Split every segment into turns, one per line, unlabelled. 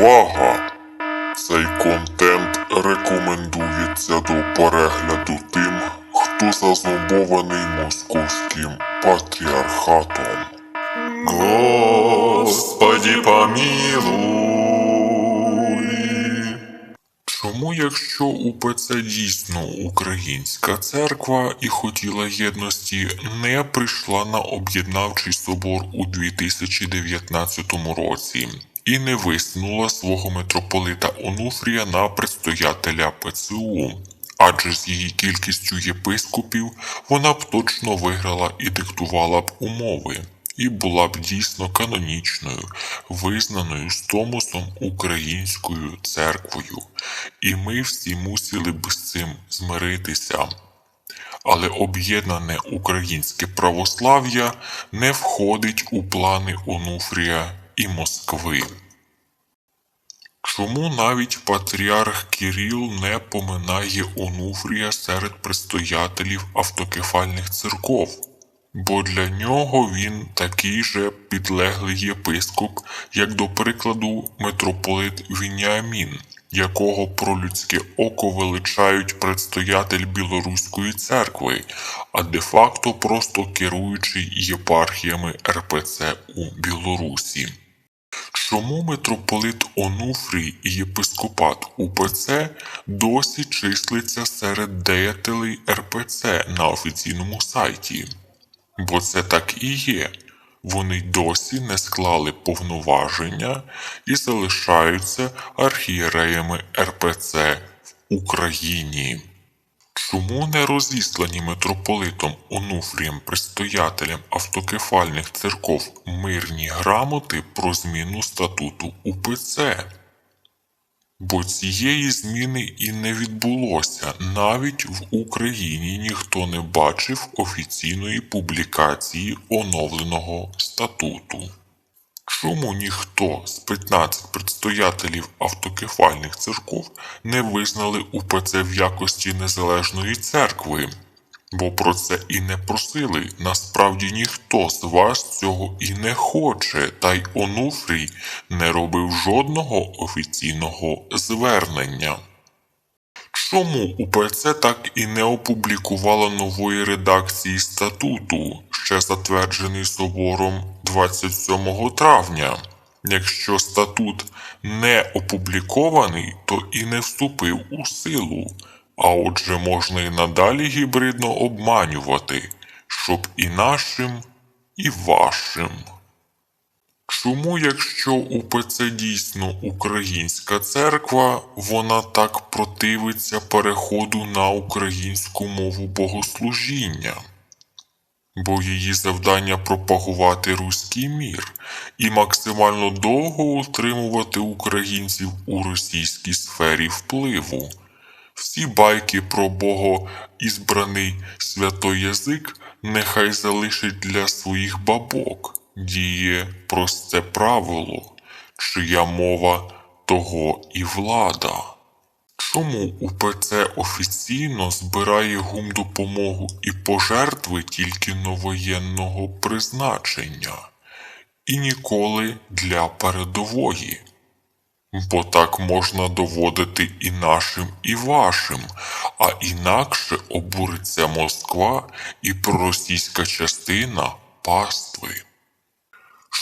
Увага! Цей контент рекомендується до перегляду тим, хто зазнобований московським патріархатом. Господи помилуй! Чому, якщо УПЦ дійсно українська церква і хотіла єдності, не прийшла на об'єднавчий собор у 2019 році і не висунула свого митрополита Онуфрія на предстоятеля ПЦУ? Адже з її кількістю єпископів вона б точно виграла і диктувала б умови і була б дійсно канонічною, визнаною з Томосом українською церквою, і ми всі мусили б з цим змиритися. Але об'єднане українське православ'я не входить у плани Онуфрія і Москви. Чому навіть патріарх Кирил не поминає Онуфрія серед предстоятелів автокефальних церков? бо для нього він такий же підлеглий єпископ, як до прикладу митрополит Вініамін, якого про людське око величають предстоятель Білоруської церкви, а де-факто просто керуючий єпархіями РПЦ у Білорусі. Чому митрополит Онуфрій і єпископат УПЦ досі числиться серед деятелей РПЦ на офіційному сайті? Бо це так і є. Вони досі не склали повноваження і залишаються архієреями РПЦ в Україні. Чому не розіслані митрополитом Онуфрієм предстоятелям автокефальних церков мирні грамоти про зміну статуту УПЦ? Бо цієї зміни і не відбулося. Навіть в Україні ніхто не бачив офіційної публікації оновленого статуту. Чому ніхто з 15 предстоятелів автокефальних церков не визнали УПЦ в якості незалежної церкви? Бо про це і не просили. Насправді ніхто з вас цього і не хоче, та й Онуфрій не робив жодного офіційного звернення. Чому УПЦ так і не опублікувала нової редакції статуту, ще затверджений собором 27 травня? Якщо статут не опублікований, то і не вступив у силу. А отже, можна і надалі гібридно обманювати, щоб і нашим, і вашим. Чому, якщо УПЦ дійсно українська церква, вона так противиться переходу на українську мову богослужіння? Бо її завдання пропагувати руський мір і максимально довго утримувати українців у російській сфері впливу. Всі байки про богоізбраний святой язик нехай залишить для своїх бабок. Діє просте правило, чия мова того і влада. Чому УПЦ офіційно збирає гумдопомогу і пожертви тільки новоєнного призначення і ніколи для передової? Бо так можна доводити і нашим, і вашим, а інакше обуриться Москва і проросійська частина пастви.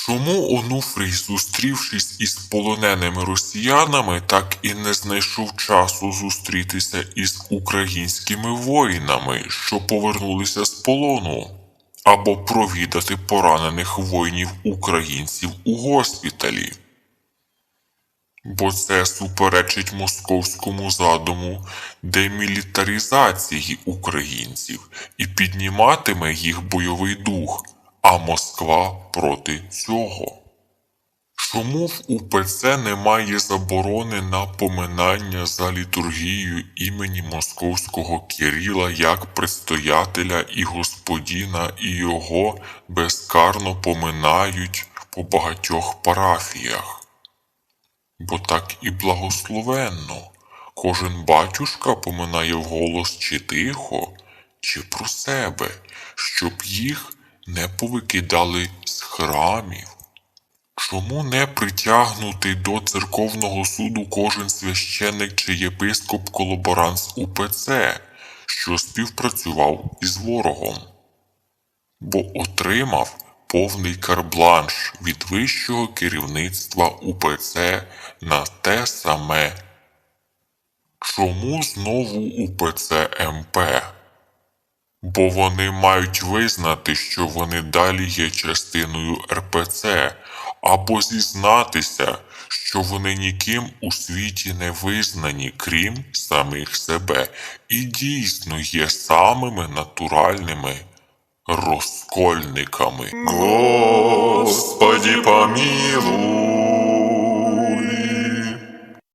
Чому Онуфрій, зустрівшись із полоненими росіянами, так і не знайшов часу зустрітися із українськими воїнами, що повернулися з полону, або провідати поранених воїнів українців у госпіталі? бо це суперечить московському задуму демілітаризації українців і підніматиме їх бойовий дух, а Москва проти цього. Чому в УПЦ немає заборони на поминання за літургією імені Московського Кирила як предстоятеля і господіна, і його безкарно поминають по багатьох парафіях? бо так і благословенно. Кожен батюшка поминає вголос чи тихо, чи про себе, щоб їх не повикидали з храмів. Чому не притягнутий до церковного суду кожен священник чи єпископ колаборант з УПЦ, що співпрацював із ворогом? Бо отримав повний карбланш від вищого керівництва УПЦ на те саме. Чому знову УПЦ МП? Бо вони мають визнати, що вони далі є частиною РПЦ, або зізнатися, що вони ніким у світі не визнані, крім самих себе, і дійсно є самими натуральними розкольниками. Господі помилуй.